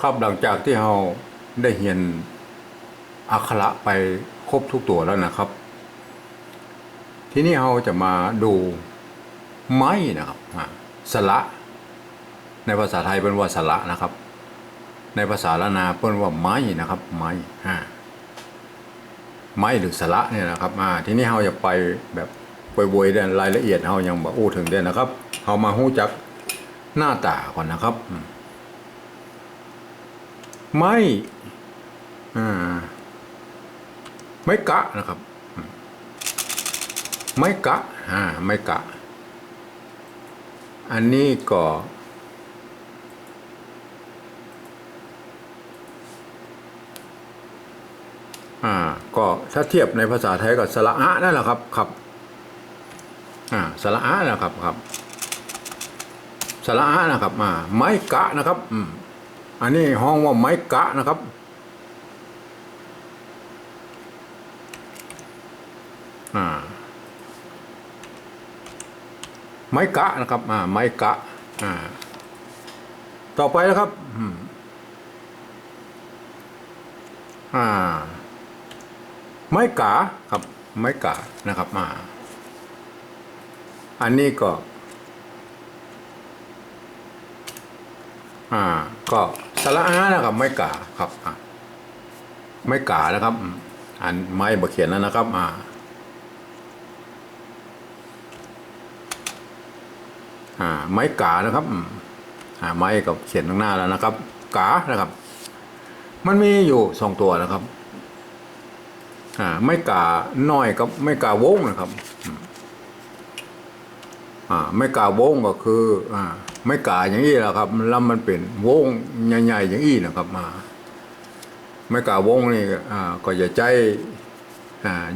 ครับหลังจากที่เราได้เรียนอักขระไปครบทุกตัวแล้วนะครับ ทีนี้เราจะมาดูไม้นะครับอ่าสระในภาษาไทยเป็นว่าสระนะครับ ในภาษาละนาเป็นว่าไม้นะครับ ไม้อ่าไม้หรือสระเนี่ยนะครับอ่าทีนี้เราจะไปแบบไปโวยๆรายละเอียดเรายังบ่อู้ถึงเด้นะครับเรามาหู้จักหน้าตาก่อนนะครับอื ไม่ไม้กะนะครับ ไม้กะอ่าไม้กะ อันนี้ก็อ่าก็ถ้าเทียบในภาษาไทยก็สระอะนั่นแหละครับครับอ่าสระอะนะครับครับสระอะนะครับอ่าไม้กะนะครับอืม อันนี้ห้องว่าไม้กะนะครับ ไม้กะนะครับไม้กะต่อไปนะครับไม้กาครับไม้กานะครับอันนี้ก็ อ่า ก็สระอานะครับไม้กาครับอ่าไม้กานะครับอืมอันไม้บะเขียนแล้วนะครับ อ่าอ่า ไม้กานะครับอ่าไม้กับเขียนข้างหน้าแล้วนะครับ กานะครับ มันมีอยู่สองตัวนะครับ อ่า ไม่กาน้อยกับไม่กาวงนะครับ อ่า ไม่กาวงก็คือ อ่า ไม่กาอย่างนี้แหละครับล้วมันเป็นวงใหญ่ๆอย่างนี้นะครับมา ไม่กาวงนี่ก็จะใจ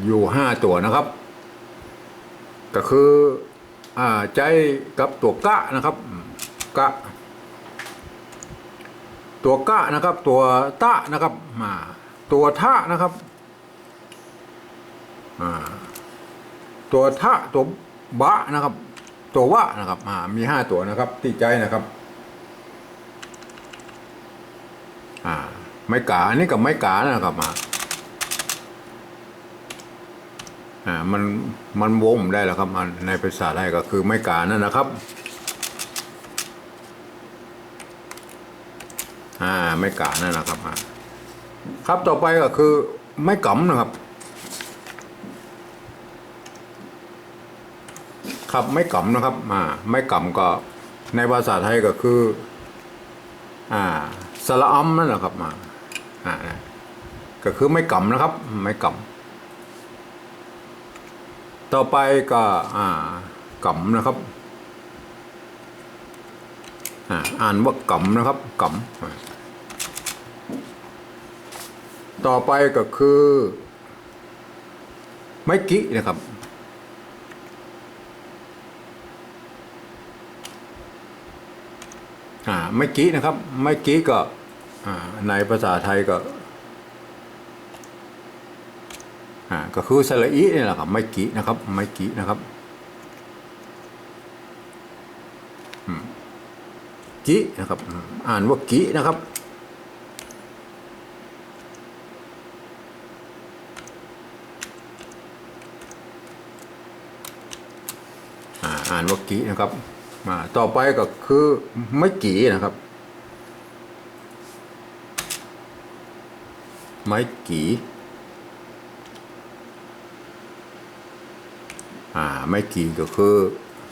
อยู่ห้าตัวนะครับ ก็คืออใจกับตัวกะนะครับกะ ตัวกะนะครับ ตัวตะนะครับมาตัวทะนะครับอ่าตัวทะตัวบะนะครับ ตัววะนะครับอ่ามีห้าตัวนะครับที่ใจนะครับอ่าไม้กาอันนี้กับไม้กานะครับมาอ่ามันมันวงได้แล้วครับมันในภาษาไทยก็คือไม้กานั่นนะครับอ่าไม่กานั่นนะครับอ่าครับต่อไปก็คือไม่กำนะครับ ครับไม่กำนะครับอ่าไม่กำก็ในภาษาไทยก็คือ อ่าสระอัมนั่นแหละครับมาอ่าก็คือไม่กำนะครับ ไม่กำต่อไปก็อ่ากำนะครับอ่าอ่านว่ากำนะครับกำอ่าต่อไปก็คือ ไม้กินะครับ อ่าไม้กินะครับ ไม้กิก็อ่าในภาษาไทยก็อ่าก็คือสระอีนี่แหละครับไม้กินะครับ ไม้กินะครับกินะครับ อ่านว่ากินะครับอ่าอ่านว่ากินะครับ มาต่อไปก็คือไม่กีนะครับ ไม้กีอ่าไม้กีก็คือ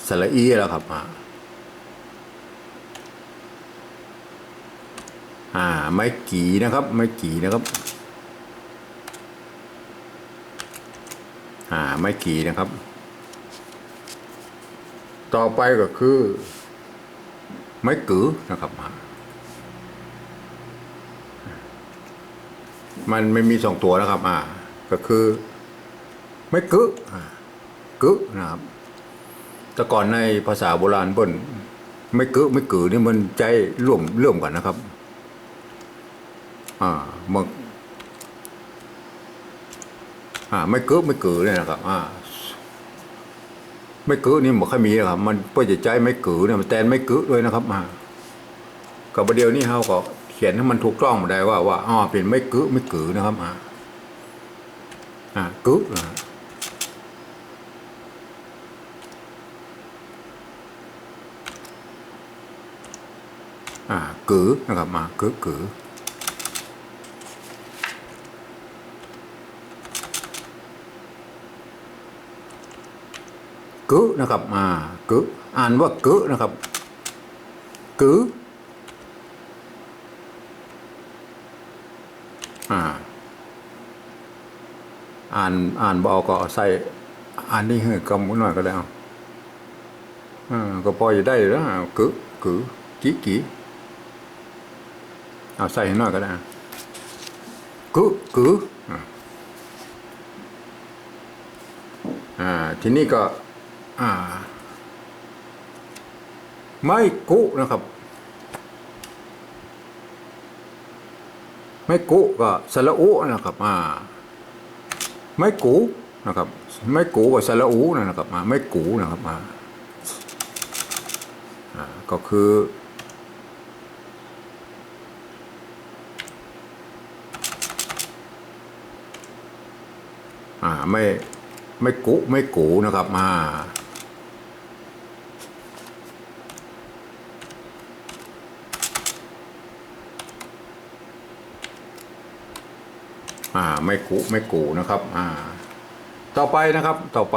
สระอีแล้วครับอ่าอ่าไม้กีนะครับ ไม้กีนะครับอ่าไม้กีนะครับ ต่อไปก็คือ ไม้กือนะครับอ่ามันไม่มีสองตัวนะครับ อ่า ก็คือ ไม้กึอ่ากึนะครับ แต่ก่อนในภาษาโบราณเปิ้นไม่กึไม่กือนี่มันใจร่วมร่วมกันนะครับ อ่ามันอ่า ไม่กิดไม่กิดเลยนะครับ อ่า ไม่กิดนี่บอกค่อยมีนะครับ มันเพื่อจะใจไม่กิดเนี่ยมันแตนไม่กิดด้วยนะครับอ่ากับประเดี๋ยวนี้เขาก็เขียนให้มันถูกต้องมาได้ว่าว่าอ๋อเป็นไม่กึไม่กือนะครับอ่าอ่ากึอ่าอ่ากือนะครับมากึกือ กึนะครับอ่ากึอ่านว่ากึนะครับกึอ่าอ่านอ่านบเอกก็เอาใส่อ่านนี่ให้กำมือหน่อยก็ได้เอาอ่าก็พอจะได้แล้วกึกึกีกีเอาใส่หน่อยก็ได้กึกึอ่าทีนี้ก็ อ่า ไม่กุนะครับ ไม่กุก็สระอุนะครับ อ่า ไม่กูนะครับ ไม่กูกับสระอุนะครับอ่าไม่กูนะครับอ่าอ่าก็คืออ่าไม่ไม่กุไม่กูนะครับมา อ่าไม่กุไม่กูนะครับ อ่า ต่อไปนะครับ ต่อไป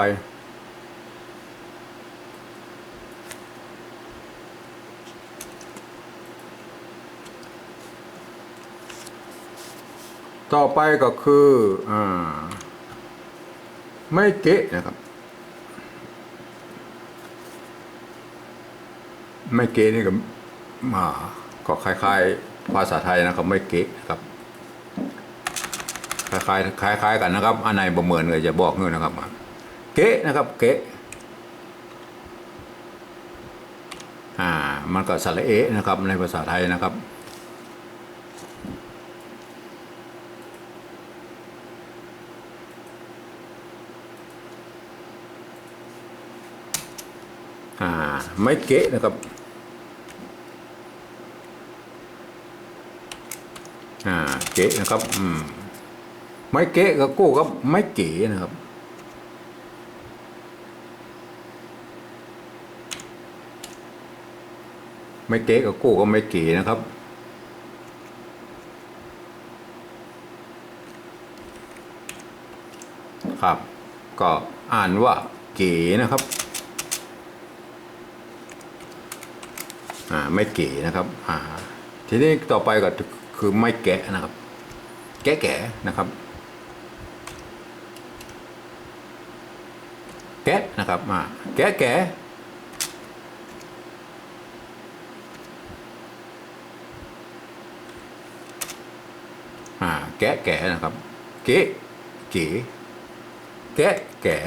ต่อไปก็คืออ่าไม่เกะนะครับ ไม่เกะนี่ก็มาก็คล้ายๆภาษาไทยนะครับ ไม่เกะนะครับ คล้ายคล้ายกันนะครับ อันไหนบ่เหมือนเลยจะบอกเงื่อนนะครับ เกะนะครับ เกะอ่า มันก็สระเอะนะครับ ในภาษาไทยนะครับอ่าไม่เกะนะครับอ่าเกะนะครับ อืม ไม่เกะกับกู้ครับไม่เก๋นะครับ ไม่เกะกับโก้ก็ไม่เก๋นะครับครับ ก็อ่านว่าเก๋นะครับอ่าไม่เก๋นะครับอ่าทีนี้ต่อไปก็คือไม่แกะนะครับ แกะแกะนะครับ กะนะครับมาแกะแกะอ่าแกะแกะนะครับ เก๋เก๋แกะแกะ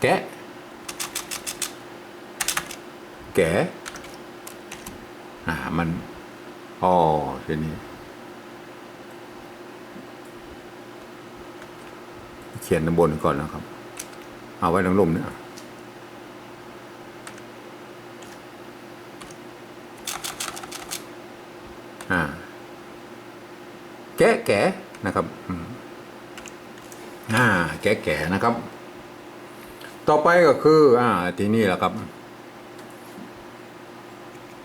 แกะแกะอ่ามันอ๋อทีนี้ ขียนด้านบนก่อนนะครับ เอาไว้ตรงลมเนี่ยแกะแกะนะครับอ่าแกะแกะนะครับ ต่อไปก็คือ อ่า ทีนี้แหละครับ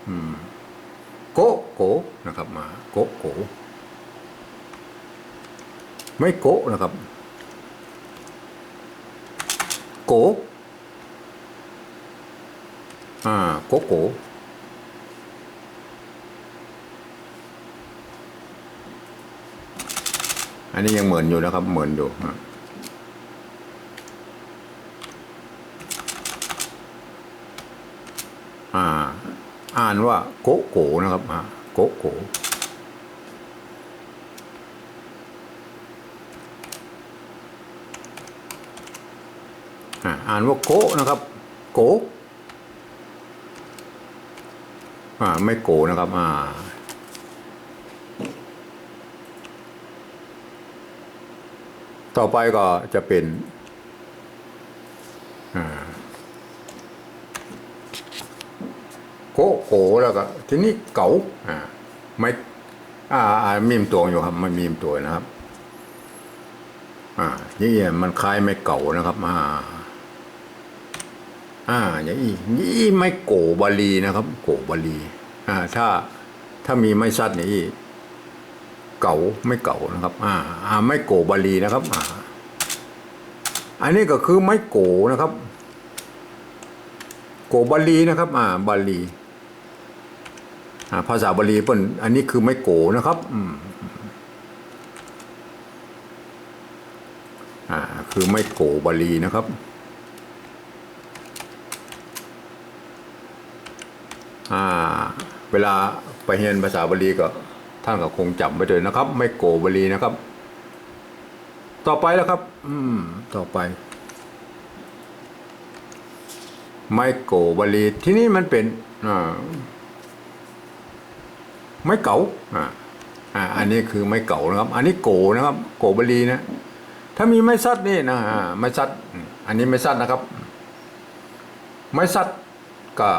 อืมโกโกนะครับ มาโกโกไม่โกะนะครับ โกอ่า โกอันนี้ยังเหมือนอยู่นะครับ เหมือนอยู่ฮะอ่า อ่านว่าโกโกนะครับอ่าโกโกอ่าอ่านว่าโกนะครับ โกะ อ่าไม่โกนะครับ อ่า ต่อไปก็จะเป็น อ่าโกโกแล้วก็ทีนี้เก๋าอ่าไม่อ่าอ่ามีมตัวอยู่ครับมันมีมตัวนะครับ อ่านี่มันคล้ายไม่เก่านะครับ อ่า อ่าอย่างนี้นี่ไม่โกบาลีนะครับ โกบาลีอ่าถ้าถ้ามีไม่ซัดนี่เก่าไม่เก่านะครับ อ่าอ่าไม่โกบาลีนะครับอ่าอันนี้ก็คือไม่โกนะครับ โกบาลีนะครับ อ่า บาลีอ่าภาษาบาลีเปิ้นอันนี้คือไม่โกนะครับอืมอ่าคือไม่โกบาลีนะครับ อ่า เวลาไปเรียนภาษาบาลีก็ท่านก็คงจำไปเลยนะครับ ไม่โกบาลีนะครับ ต่อไปแล้วครับ อืม ต่อไป ไม่โกบาลีที่นี่มันเป็นอ่าไม่เก๋าอ่าอ่าอันนี้คือไม่เก๋านะครับ อันนี้โกนะครับ โกบาลีนะ ถ้ามีไม่ซัดนี่นะอ่าไม่ซัด อันนี้ไม่ซัดนะครับ ไม่ซัดก็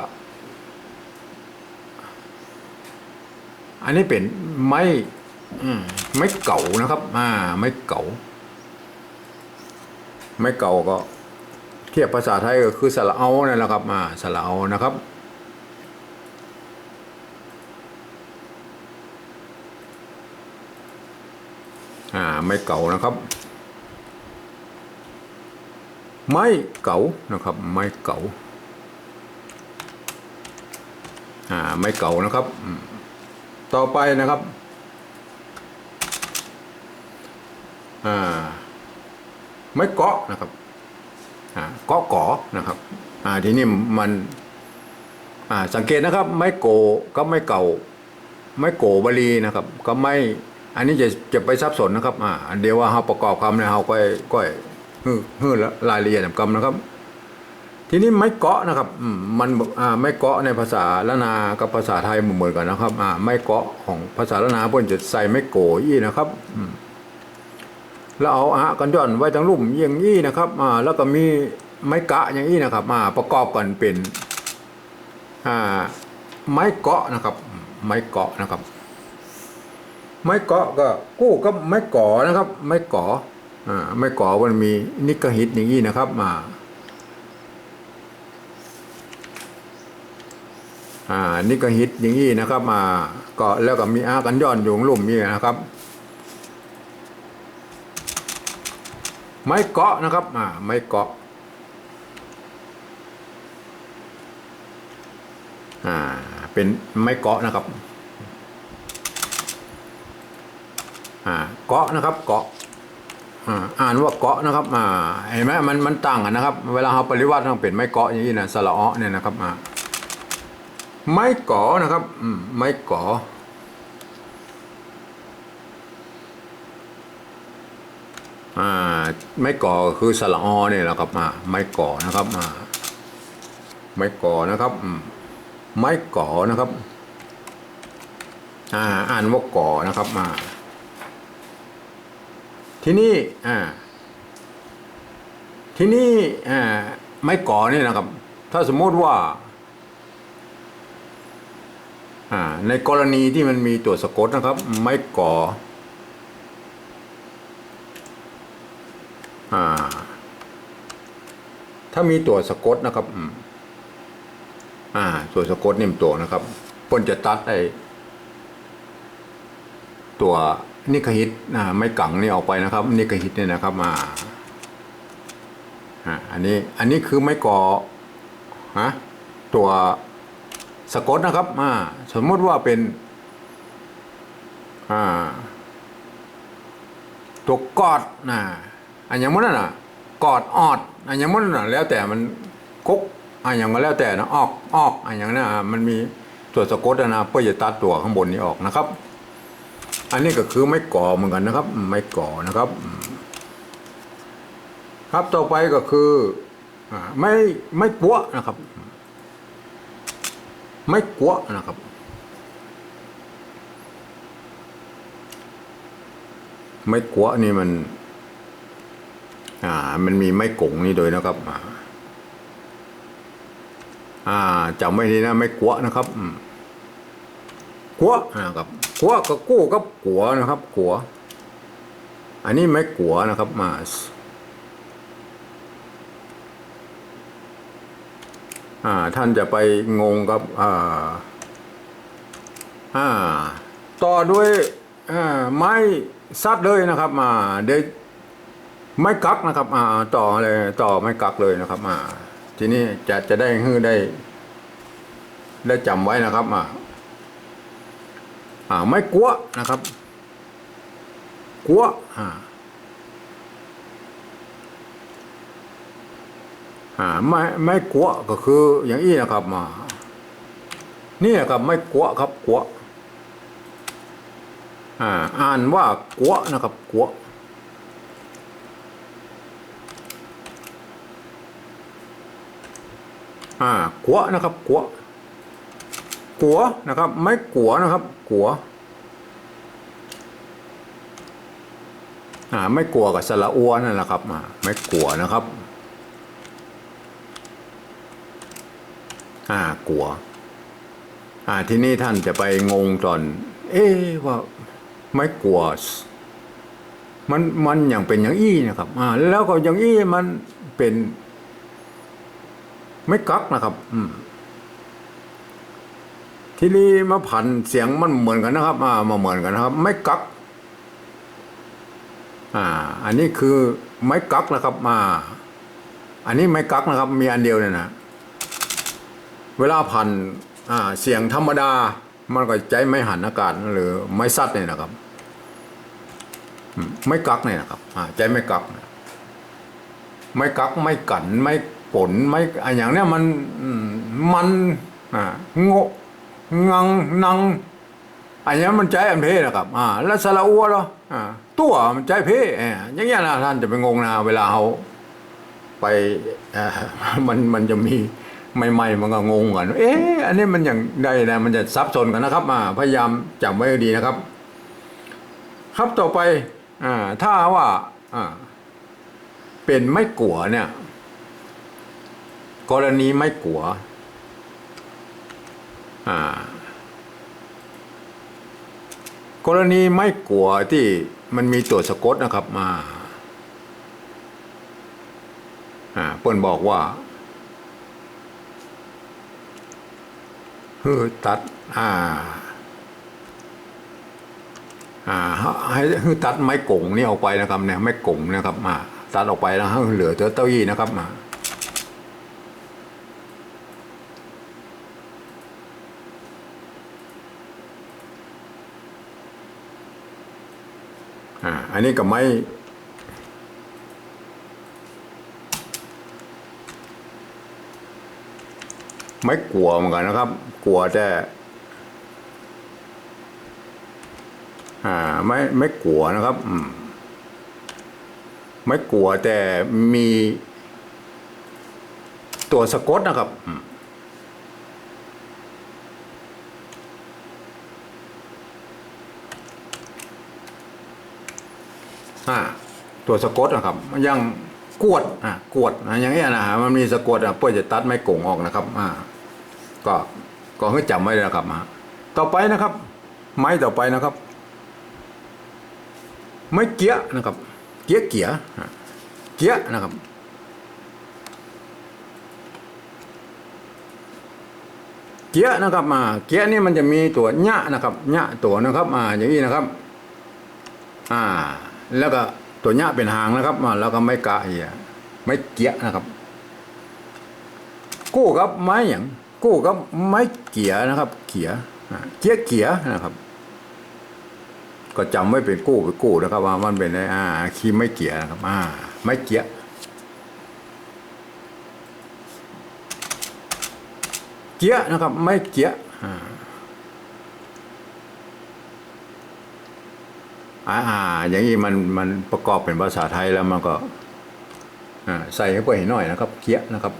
อันนี้เป็นไม้มไม้เก่านะครับ อ่า ไม้เก่า ไม้เก่าก็เทียบภาษาไทยก็คือสระเอานั่นแหละครับอ่าสระเอานะครับอ่าไม้เก่านะครับ ไม้เก่านะครับ ไม้เก่าอ่าไม้เก่านะครับอืม ต่อไปนะครับ อ่า ไม่เกาะนะครับ อ่าเกาะเกาะนะครับ อ่าทีนี้มัน อ่า สังเกตนะครับ ไม่โกก็ไม่เก่า ไม่โกบาลีนะครับ ก็ไม่ อันนี้จะจะไปซับสนนะครับ อ่าอันเดียวว่าเราประกอบคำเนี่ยเราก็ก็ฮือฮือรายละเอียดคำนะครับ ทีนี้ไม้เกาะนะครับมันอ่าไม้เกาะในภาษาละนากับภาษาไทยเหมือนกันนะครับอ่าไม้เกาะของภาษาละนาเพิ่นจะใส่ไม้โกยี่นะครับอืมแล้วเอาอะกันย่อนไว้ทั้งรุ่มอย่างนี้นะครับอ่าแล้วก็มีไม้กะอย่างนี้นะครับอ่าประกอบกันเป็นอ่าไม้เกาะนะครับ ไม้เกาะนะครับ ไม้เกาะก็กู้กับไม้ก่อนะครับ ไม้ก่ออ่าไม้ก่อมันมีนิกหิตอย่างนี้นะครับ อ่านี่ก็ฮิตอย่างนี้นะครับมาก็แล้วก็มีอากันย้อนอยู่ลุ่มนี่นะครับ ไม้เกาะนะครับอ่าไม้เกาะอ่าเป็นไม้เกาะนะครับอ่าเกาะนะครับเกาะอ่าอ่านว่าเกาะนะครับอ่าเห็นไหมมันมันต่างกันนะครับ เวลาเราปริวัติต้องเป็นไม้เกาะอย่างนี้นะสระอ้อเนี่ยนะครับอ่า ไม้ก่อนะครับไม้ก่ออ่าไม้ก่อคือสระอเนี่ยแหละครับอ่าไม้ก่อนะครับอ่าไม้ก่อนะครับไม้ก่อนะครับอ่าอ่านว่าก่อนะครับอ่าที่นี่อ่าที่นี่อ่าไม้ก่อเนี่ยนะครับ ถ้าสมมติว่า อ่าในกรณีที่มันมีตัวสะกดนะครับ ไม่ก่ออ่า ถ้ามีตัวสะกดนะครับอ่า ตัวสะกดนิ่มตัวนะครับปนจะตัดไอตัวนิคหิตอ่าไม่กังนี่ออกไปนะครับ นิคหิตเนี่ยนะครับอ่าอ่าอันนี้ อันนี้คือไม่ก่อฮะตัว สะกดนะครับอ่าสมมติว่าเป็นอ่าตัวกอดนะอันย่างมันน่ะกอดออดอันย่างมันน่ะแล้วแต่มันกุ๊กอันย่างก็แล้วแต่นะออกออกอันย่างนั้นะมันมีตัวสะกดนะเพื่อจะตัดตัวข้างบนนี้ออกนะครับ อันนี้ก็คือไม่ก่อเหมือนกันนะครับ ไม่ก่อนะครับ ครับต่อไปก็คือไม่ไม่ปั้วนะครับ ไม่กัวนะครับ ไม่กัวนี่มัน อ่า มันมีไม้กงนี่โดยนะครับ อ่าจำไม่ดีนะไม่กัวนะครับกัวนะครับกัวกับกู้กับกัวนะครับกัวอันนี้ไม่กัวนะครับมาอ่า ท่านจะไปงงกับอ่าต่อด้วยอ่าไม้ซัดเลยนะครับมาเดี๋ยวไม้กักนะครับอ่าต่อเลยต่อไม้กักเลยนะครับอ่าทีนี้จะจะได้ฮือได้ ได้จำไว้นะครับอ่าอ่าไม้กัวนะครับกัวอ่า อ่าไม่ไม่กัวก็คืออย่างนี้นะครับมานี่นะครับไม่กัวครับกัวอ่าอ่านว่ากัวนะครับกัวอ่ากัวนะครับกัวกัวนะครับ ไม่กัวนะครับกัวอ่าไม่กลัวกับสระอัวนนั่นแหละครับอ่าไม่กลัวนะครับ อ่ากัว อ่าที่นี่ท่านจะไปงงตอน เอ๊ว่าไม่กลัวมันมันอย่างเป็นอย่างอี้นะครับ อ่า แล้วก็อย่างอี้มันเป็นไม่กักนะครับ อืม ที่นี่มาผันเสียงมันเหมือนกันนะครับ อ่ามาเหมือนกันนะครับ ไม่กัก อ่า อันนี้คือไม้กักนะครับมาอันนี้ไม้กักนะครับ มีอันเดียวเนี่ยนะ เวลาพันเสียงธรรมดา มันก็ใจไม่หันอากาศหรือไม้ซัดเนี่ยนะครับ ไม้กักเนี่ยนะครับใจไม่กัก ไม่กักไม่กันไม่ผลไม่อย่างเนี้ยมันมันโงงังนังอันนี้มันใจอันเพนะครับ อ่า แล้วสระอัวเหรออ่า ตัวมันใจเพเอ่ออย่างเงี้ยนะท่านจะไปงงนะเวลาเขาไปมันมันจะมี ใหม่ๆมันก็งงกันเอ๊ะอันนี้มันอย่างใดนะมันจะซับซ้อนกันนะครับอ่าพยายามจำไว้ดีนะครับ ครับต่อไปอ่าถ้าว่าอ่าเป็นไม่กลัวเนี่ย กรณีไม่กลัวอ่ากรณีไม่กลัวที่มันมีตัวสะกดนะครับมาอ่าเปิ้นบอกว่า ฮือตัดอ่าอ่าให้ฮือตัดไม้กงนี่ออกไปนะครับเนี่ยไม้กงนะครับมาตัดออกไปแล้วเหลือตัวเต้าอี้นะครับมาอ่าอันนี้ก็ไม่ ไม่กลัวเหมือนกันนะครับ กลัวแต่อ่าไม่ไม่กลัวนะครับอืมไม่กลัวแต่มีตัวสะกดนะครับอืมอ่าตัวสะกดนะครับยังกวดอ่ากวดอะอย่างเงี้ยนะมันมีสะกดอะเพื่อจะตัดไม้กงออกนะครับอ่า ก็ก็ให้จำไว้นะครับมาต่อไปนะครับ ไม้ต่อไปนะครับ ไม้เกี้ยนะครับ เกี้ยเกี้ยเกี้ยนะครับเกี้ยนะครับมาเกี้ยนี่มันจะมีตัวหะนะครับหะตัวนะครับอ่าอย่างนี้นะครับ อ่า แล้วก็ตัวหญ้าเป็นหางนะครับอ่าแล้วก็ไม่กะเหียไม่เกี้ยนะครับ กู้กับไม้อย่าง กู้กับไม้เกียนะครับ เกียอ่าเกียเกียนะครับ ก็จำไว้เป็นกู้ไปนกู้นะครับ ว่ามันเป็นอะไอ้อ่าคีไม่เกียนะครับ อ่า ไม่เกียเกียนะครับ ไม่เกียอ่าอ่าอาอย่างนี้มันมันประกอบเป็นภาษาไทยแล้วมันก็ใส่ให้เพื่อเห็นหน่อยนะครับ เกี้ยนะครับ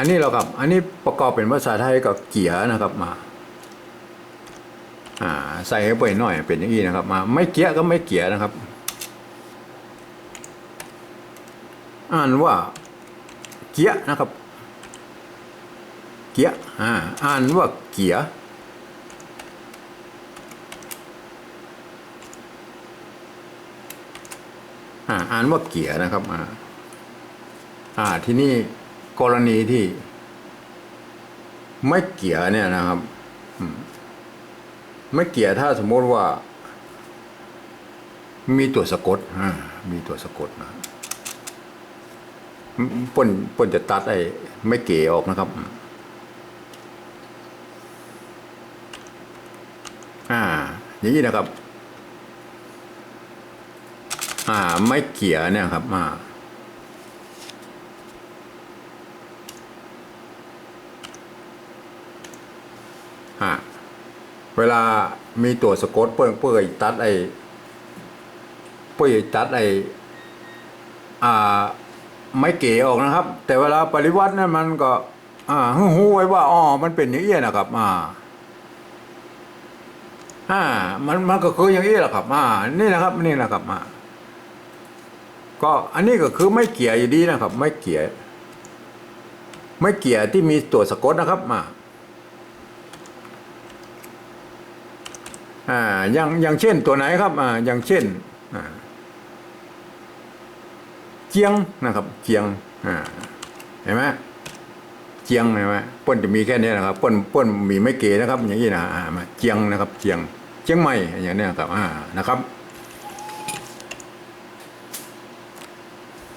อันนี้เราครับ อันนี้ประกอบเป็นภาษาไทยกับเกียนะครับมาอ่าใส่ให้เพื่อเห็นหน่อยเป็นอย่างนี้นะครับ มาไม่เกียก็ไม่เกียนะครับ อ่านว่าเกียนะครับ เกียอ่าอ่านว่าเกียอ่าอ่านว่าเกียนะครับอ่าอ่าที่นี่ กรณีที่ ไม่เกี่ยเนี่ยนะครับไม่เกี่ยถ้าสมมติว่า มีตัวสะกดมีตัวสะกดนะป่นป่นจะตัดไอ้ไม่เก๋ออกนะครับ อ่า อย่างนี้นะครับ อ่า ไม่เกี่ยเนี่ยครับ อ่า เวลามีตัวสะกดเปื่อยเปื่อยตัดไอ้เปื่อยตัดไอ้อ่าไม่เก๋ออกนะครับ แต่เวลาปริวัตินั้นมันก็ อ่าหูไว้ว่าอ๋อมันเป็นอย่างนี้นะครับ อ่า อ่า มันมันก็คืออย่างนี้แหละครับ อ่า นี่นะครับ นี่นะครับอ่าก็อันนี้ก็คือไม่เกี่ยอยู่ดีนะครับ ไม่เกี่ยไม่เกี่ยที่มีตัวสะกดนะครับอ่า อ่าอย่างอย่างเช่นตัวไหนครับอ่าอย่างเช่นอ่าเจียงนะครับ เจียงอ่าเห็นไหมเจียงเห็นไหมป้นจะมีแค่นี้นะครับป้นป้นมีไม่เก๋นะครับ อย่างนี้นะอ่ามาเจียงนะครับ เจียงเจียงใหม่อย่างนี้นะครับอ่านะครับ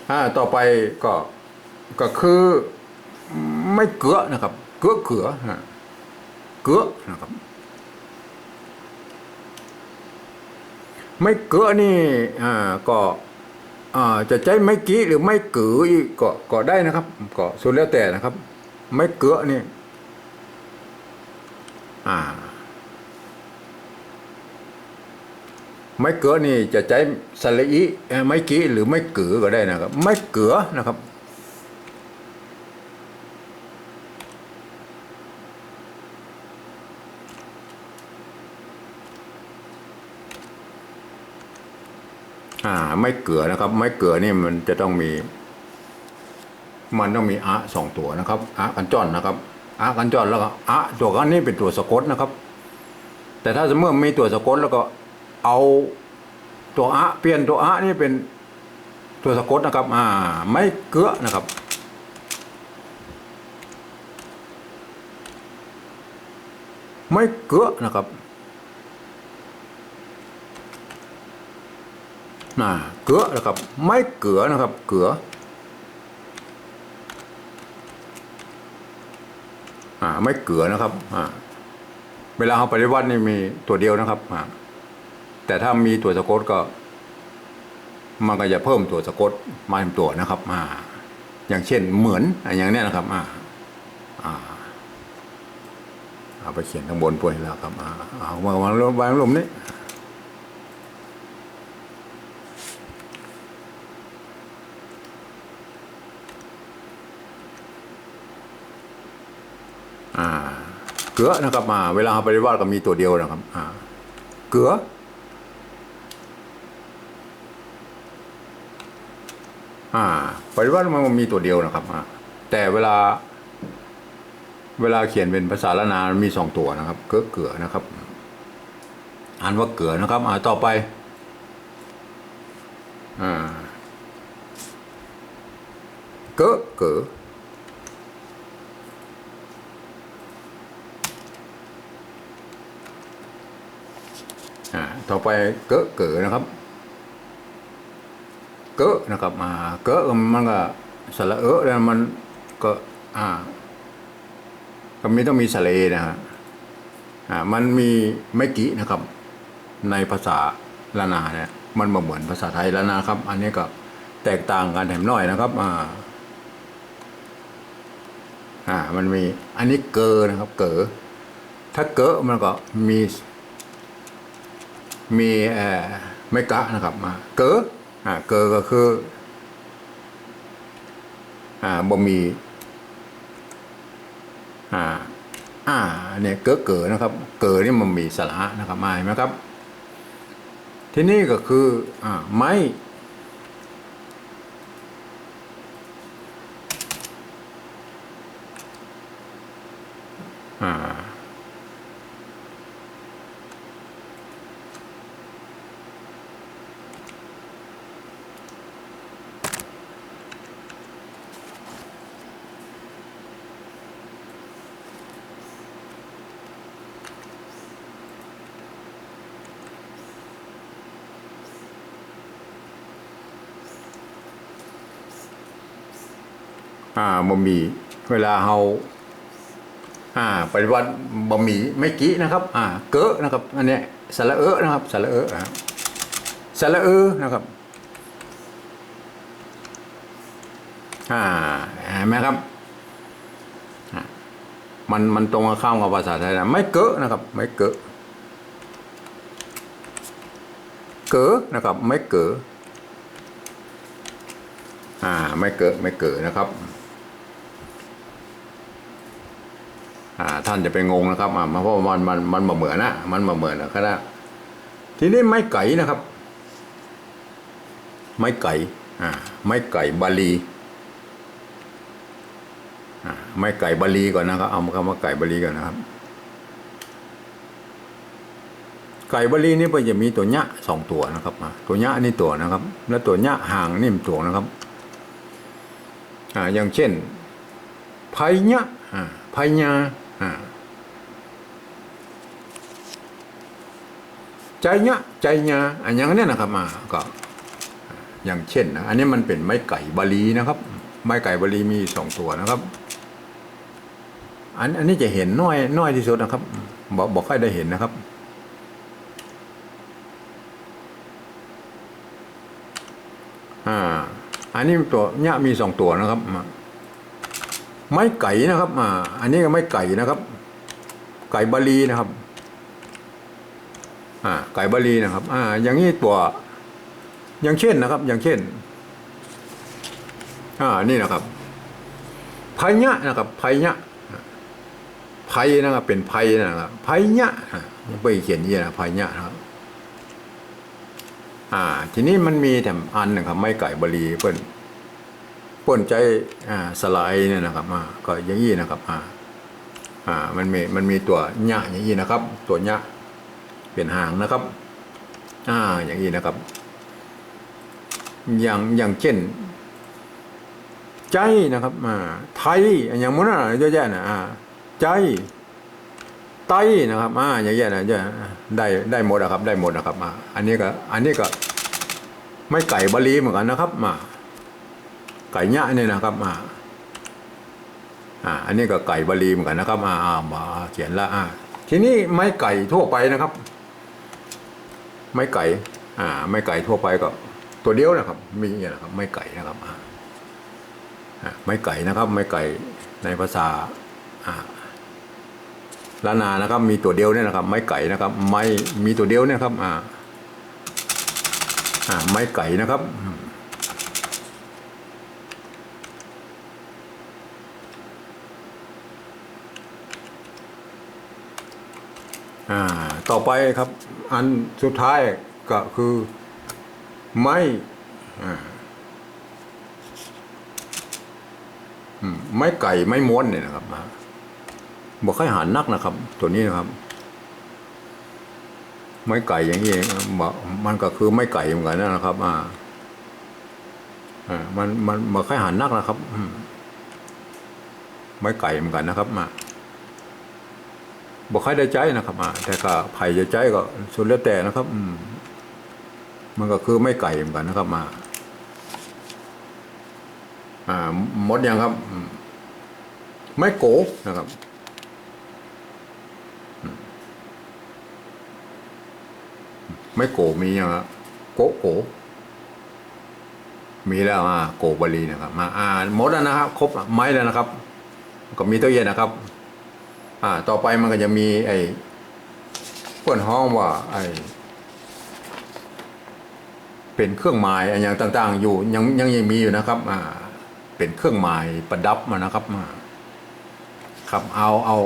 อ่าต่อไปก็ก็คือไม่เกือนะครับ เกือเกือเกือนะครับ ไม่เกือนี่อ่าก็อ่าจะใช้ไม่กี้หรือไม่กืออีกก็ก็ได้นะครับ ก็สุดแล้วแต่นะครับ ไม่เกือนี่อ่า ไม่เกือนี่จะใช้สลีไม่กี้หรือไม่กือก็ได้นะครับ ไม่เกือนะครับ อ่าไม่เกลือนะครับ ไม่เกลือนี่มันจะต้องมี มันต้องมีอะสองตัวนะครับอะกันจ้อนนะครับอะกันจ้อนแล้วก็อะตัวกันนี่เป็นตัวสะกดนะครับ แต่ถ้าสมมติมีตัวสะกดแล้วก็เอาตัวอะเปลี่ยนตัวอะนี่เป็นตัวสะกดนะครับ อ่า ไม่เกลือนะครับไม่เกลือนะครับ น่ะเกลือนะครับ ไม่เกลือนะครับ เกลืออ่าไม่เกลือนะครับอ่าเวลาเราปฏิวัตินี่มีตัวเดียวนะครับอ่าแต่ถ้ามีตัวสะกดก็ มันก็จะเพิ่มตัวสะกดมาเป็นตัวนะครับอ่าอย่างเช่นเหมือนอย่างเนี้ยนะครับอ่าอ่าเอาไปเขียนข้างบนพวกนี้แล้วครับอ่าเอามาวางลงวางลงนี่ เกลือนะครับมาเวลาเราปฏิวัติก็มีตัวเดียวนะครับอ่าเกลืออ่าปฏิวัติมันมีตัวเดียวนะครับอ่าแต่เวลา เวลาเขียนเป็นภาษาละนานมีสองตัวนะครับ เกลือเกลือนะครับอ่านว่าเกลือนะครับ อ่าต่อไป อ่า เกลือเกลือ อ่า ต่อ ไปเกอะเก๋อนะครับ เกอะนะครับอ่าเกอะมันก็สระเอะแล้วมันก็อ่าก็มีต้องมีสระเอนะฮะอ่ามันมีไม่กี่นะครับ ในภาษาละนาเนี่ยมันบ่เหมือนภาษาไทยละนาครับ อันนี้ก็แตกต่างกันแถมน้อยนะครับอ่าอ่ามันมีอันนี้เกอนะครับ เกอถ้าเกอมันก็มี มีเอ่อไม่กะนะครับมาเกออ่าเกอก็คืออ่าบ่มีอ่าอ่าเนี่ยเกอเกอนะครับ เกอนี่มันมีสระนะครับมาเห็นไหมครับ ที่นี่ก็คืออ่าไม้อ่า อ่าบะหมี่เวลาเฮาอ่าปฏิวัติบะหมี่ไม่กี้นะครับ อ่า เกอะนะครับ อันเนี้ยสระเอะนะครับสระเอะอ่าสระเอะนะครับอ่าเห็นไหมครับมันมันตรงกับข้ามกับภาษาไทยนะไม่เกอะนะครับ ไม่เกอะเกอะนะครับ ไม่เกอะอ่าไม่เกอะไม่เกะนะครับ อ่า ท่านจะไปงงนะครับอ่าเพราะมันมันมันมาเหมือนนะมันมาเหมือนนะครับทีนี้ไม้ไก่นะครับ ไม้ไก่อ่าไม้ไก่บาลีอ่าไม้ไก่บาลีก่อนนะครับ เอาคำว่าไก่บาลีก่อนนะครับ ไก่บาลีนี่มันจะมีตัวเนี้ยสองตัวนะครับตัวเนี้ยนี่ตัวนะครับ แล้วตัวเนี้ยห่างนี่มันตัวนะครับอ่าอย่างเช่นไพญะอ่าไพญา ใจญะใจญาอันอย่างเนี้ยนะครับมาก็ อย่างเช่นนะอันนี้มันเป็นไม้ไก่บาลีนะครับ ไม้ไก่บาลีมีสองตัวนะครับ อันอันนี้จะเห็นน้อยน้อยที่สุดนะครับ บอกบอกให้ได้เห็นนะครับอ่าอันนี้ตัวเนี้ยมีสองตัวนะครับ ไม้ไก่นะครับ อ่า อันนี้ก็ไม้ไก่นะครับ ไก่บาลีนะครับ อ่า ไก่บาลีนะครับ อ่า อย่างนี้ตัว อย่างเช่นนะครับ อย่างเช่น อ่า นี่นะครับไพญะนะครับไพญะไพนะครับเป็นไพนะครับไพญะอ่าไปเขียนนี่นะไพญะนะครับอ่า ทีนี้มันมีแถมอันนึ่งครับ ไม้ไก่บาลีเพิ่น ป้นใจอ่าสไลด์เนี่ยนะครับอ่าก็อย่างนี้นะครับอ่าอ่ามันมีมันมีตัวหยะอย่างนี้นะครับ ตัวหยะเป็นหางนะครับอ่าอย่างนี้นะครับ อย่างอย่างเช่น ใจนะครับอ่าไทยอย่างมันน่ะเยอะแยะนะอ่าใจไตนะครับอ่าอย่างเงี้ยนะเยอะได้ได้หมดนะครับ ได้หมดนะครับอ่าอันนี้ก็ อันนี้ก็ ไม่ไก่บาลีเหมือนกันนะครับมา ไก่เนี้ยนะครับอ่าอ่าอันนี้ก็ไก่บาลีเหมือนกันนะครับอ่าอ่ามาเขียนละอ่าทีนี้ไม้ไก่ทั่วไปนะครับ ไม้ไก่อ่า ไม้ไก่ทั่วไปก็ ตัวเดียวนะครับ มีอย่างนี้นะครับ ไม้ไก่นะครับอ่าอ่าไม้ไก่นะครับ ไม้ไก่ในภาษาอ่าล้านนานะครับ มีตัวเดียวเนี่ยนะครับ ไม้ไก่นะครับ ไม้มีตัวเดียวเนี่ยครับอ่าอ่าไม้ไก่นะครับ อ่าต่อไปครับ อันสุดท้ายก็คือไม้ไม้ไก่ไม้ม้วนเนี่ยนะครับอ่าบอกให้หารนักนะครับ ตัวนี้นะครับ ไม้ไก่อย่างนี้เองบอกมันก็คือไม้ไก่เหมือนกันนะครับ อ่าอ่ามันมันบอกให้หารนักนะครับไม้ไก่เหมือนกันนะครับมา บอกใครได้ใจนะครับอ่าแต่ก็ไผ่จะใจก็สุดแล้วแต่นะครับ อืม มันก็คือไม่ไก่เหมือนกันนะครับมา อ่าหมดยังครับไม่โกนะครับไม่โกมีอยังครับโกโกมีแล้วอ่าโกบาลีนะครับ มาอ่าหมดแล้วนะครับ ครบไม้แล้วนะครับ ก็มีตัวเย็นนะครับ อ่าต่อไปมันก็จะมีไอ้เพื่อนห้องว่าไอ้เป็นเครื่องหมายอะไรอย่างต่าง ๆ อยู่ยังยังยังมีอยู่นะครับอ่าเป็นเครื่องหมายประดับมานะครับมาครับเอาเอา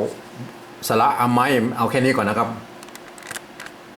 สระเอาไม้เอาแค่นี้ก่อนนะครับ